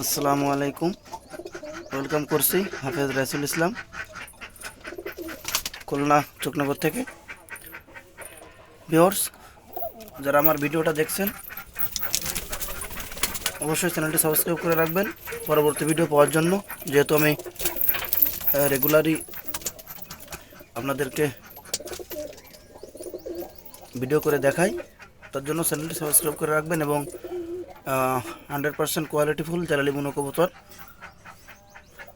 আসসালামু আলাইকুম। ওয়েলকাম করছি হাফেজ রাসুল ইসলাম, খুলনা, চকনগর থেকে। ভিওর্স যারা আমার ভিডিওটা দেখছেন, অবশ্যই চ্যানেলটি সাবস্ক্রাইব করে রাখবেন। পরবর্তী ভিডিও পাওয়ার জন্য, যেহেতু আমি রেগুলারই আপনাদেরকে ভিডিও করে দেখাই, তার জন্য চ্যানেলটি সাবস্ক্রাইব করে রাখবেন এবং হান্ড্রেড পার্সেন্ট কোয়ালিটিফুল জালালি বুনো কবুতর।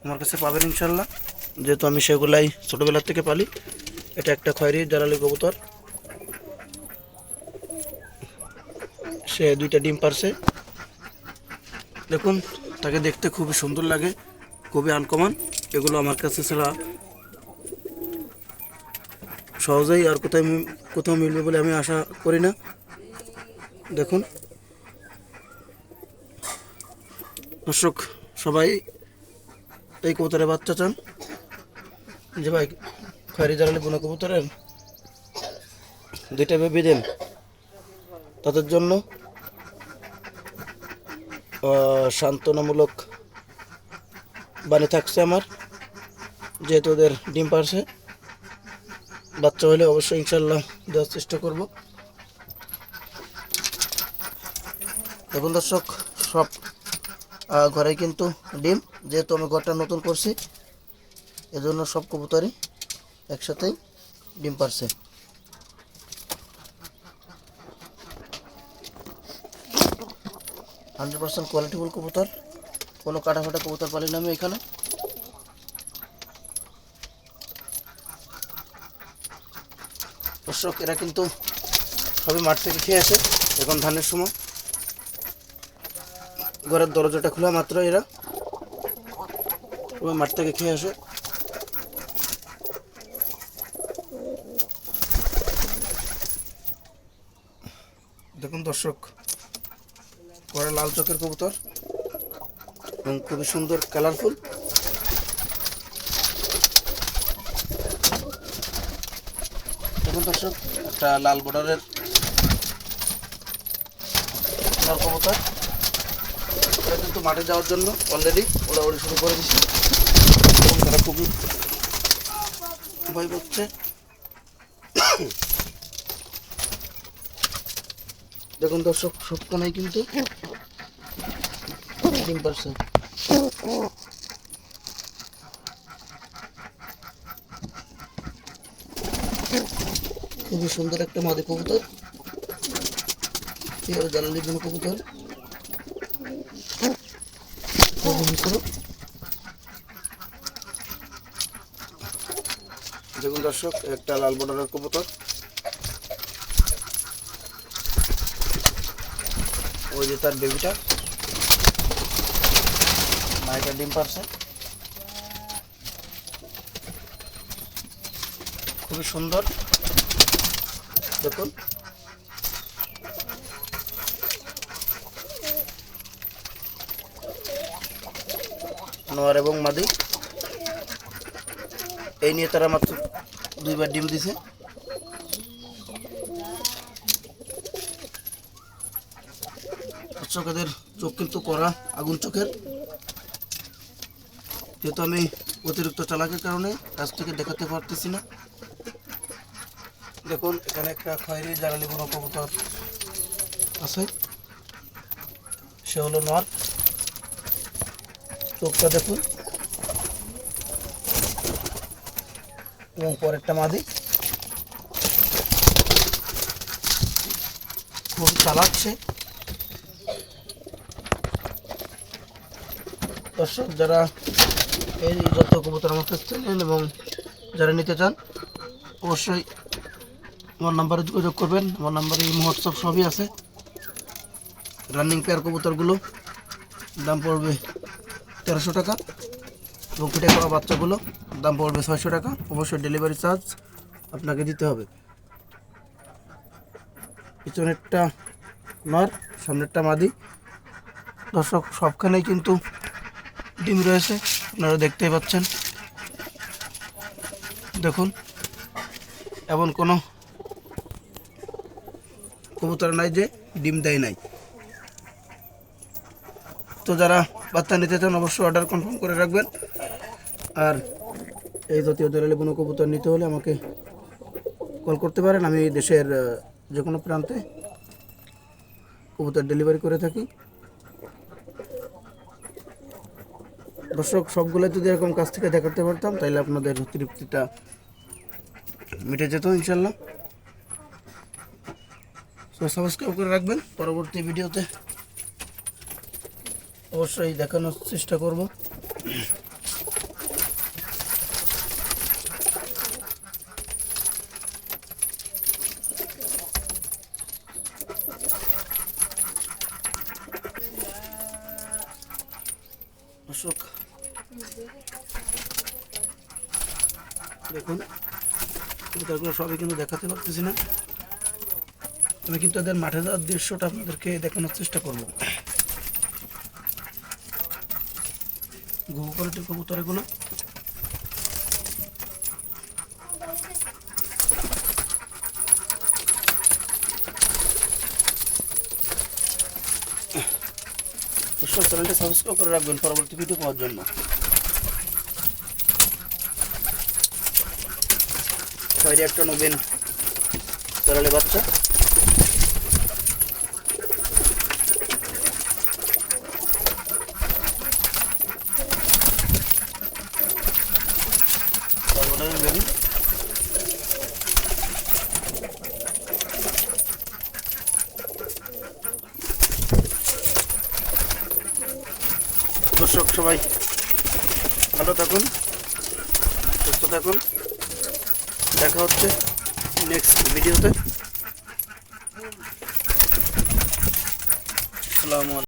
আমার কাছে পাবেন ইনশাল্লাহ যেহেতু আমি সেগুলাই ছোটোবেলার থেকে পালি, এটা একটা খয়েরি জালালি কবুতর। সে দুইটা ডিম পারছে। দেখুন, তাকে দেখতে খুবই সুন্দর লাগে, খুবই আনকমন এগুলো আমার কাছে ছাড়া সহজেই আর কোথায় কোথাও মিলবে বলে আমি আশা করি না। দেখুন। দর্শক, সবাই এই কবুতরের বাচ্চা চান। যে ভাই, খয়রি জ্বালালি বোনা কবুতরের। দুইটা বেবি দেন। তাদের জন্য সান্ত্বনামূলক বাণী থাকছে আমার। যেহেতু ওদের ডিম পারছে, বাচ্চা হলে অবশ্যই ইনশাল্লাহ দেওয়ার চেষ্টা করব। দেখুন দর্শক, সব ঘরে কিন্তু ডিম, যেহেতু আমি ঘরটা নতুন করছি, এজন্য সব কবুতরই একসাথেই ডিম পারছে। হান্ড্রেড পার্সেন্ট কোয়ালিটিফুল কবুতর, কোনো কাটা ফাটা কবুতর পালি না আমি এখানে। দর্শক, এরা কিন্তু সবই মাঠ থেকে খেয়ে আসে, এখন ধানের সময়। ঘরের দরজাটা খোলা মাত্র এরা। সবাই মাঠ থেকে খেয়ে আসে। দেখুন দর্শক পরে লাল চোখের কবুতর এবং খুবই সুন্দর কালারফুল দেখুন দর্শক, একটা লাল বর্ডারের কবুতর। ওরা কিন্তু মাঠে যাওয়ার জন্য অলরেডি ওড়াউড়ি শুরু করে দিচ্ছে এবং তারা খুবই ভয় পাচ্ছে। দেখুন দর্শক সবখানেই কিন্তু ডিম পারছে খুবই সুন্দর একটা মাদি কবুতর। জ্বালালির জন্য কবুতর। দেখুন দর্শক, একটা লাল বর্ডারের কবুতর। ওই যে তার বেবিটা মাইটা ডিম পারছে খুবই সুন্দর। দেখুন। নোয়ার এবং মাদি। এই নিয়ে তারা মাত্র দুইবার ডিম দিছে। চোখেদের চোখ কিন্তু করা আগুন চোখের। যেহেতু আমি অতিরিক্ত চালাকের কারণে কাছ থেকে দেখাতে পারতেছি না। দেখুন, এখানে একটা খয়েরি জ্বালালি কোনো কবুতর আছে। সে হলো নর চোখটা দেখুন। এবং পরেরটা মাদি। খুব চালাচ্ছে। দর্শক, যারা এই যত কবুতর থেকে নেন এবং যারা নিতে চান, অবশ্যই আমার নাম্বারে যোগাযোগ করবেন। আমার নাম্বারে এই হোয়াটসঅ্যাপ সবই আছে। রানিং পেয়ার কবুতরগুলো দাম পড়বে তেরোশো টাকা। এবং ফুটে করা বাচ্চাগুলো, দাম পড়বে ছয়শো টাকা। অবশ্যই ডেলিভারি চার্জ আপনাকে দিতে হবে। পিছনেরটা নর, সামনেরটা মাদি। দর্শক, সবখানেই কিন্তু ডিম রয়েছে, আপনারা দেখতেই পাচ্ছেন। দেখুন, এমন কোনো কবুতর নাই যে ডিম দেয় নাই। তো যারা বাচ্চা নিতে চান অবশ্যই অর্ডার কনফার্ম করে রাখবেন। আর এই জাতীয় দলালি কোনো কবুতর নিতে হলে আমাকে কল করতে পারেন। আমি দেশের যে কোনো প্রান্তে কবুতর ডেলিভারি করে থাকি। দর্শক সবগুলো যদি এরকম কাছ থেকে দেখাতে পারতাম, তাহলে আপনাদের তৃপ্তিটা মিটে যেত ইনশাল্লাহ সাবস্ক্রাইব করে রাখবেন। পরবর্তী ভিডিওতে অবশ্যই দেখানোর চেষ্টা করব। দর্শক, দেখুন কবুতরগুলো সবই কিন্তু দেখাতে পারতেছি না। আমি কিন্তু এদের মাঠে যাওয়ার দৃশ্যটা আপনাদেরকে দেখানোর চেষ্টা করব। ঘুঘু কোয়ালিটির কবুতর এগুলো। দর্শক চ্যানেলটি সাবস্ক্রাইব করে রাখবেন পরবর্তী ভিডিও পাওয়ার জন্য। বাইরে একটা নবেন তরালে বাচ্চা। দর্শক সবাই ভালো থাকুন সুস্থ থাকুন দেখা হচ্ছে নেক্সট ভিডিওতে আসসালামু আলাইকুম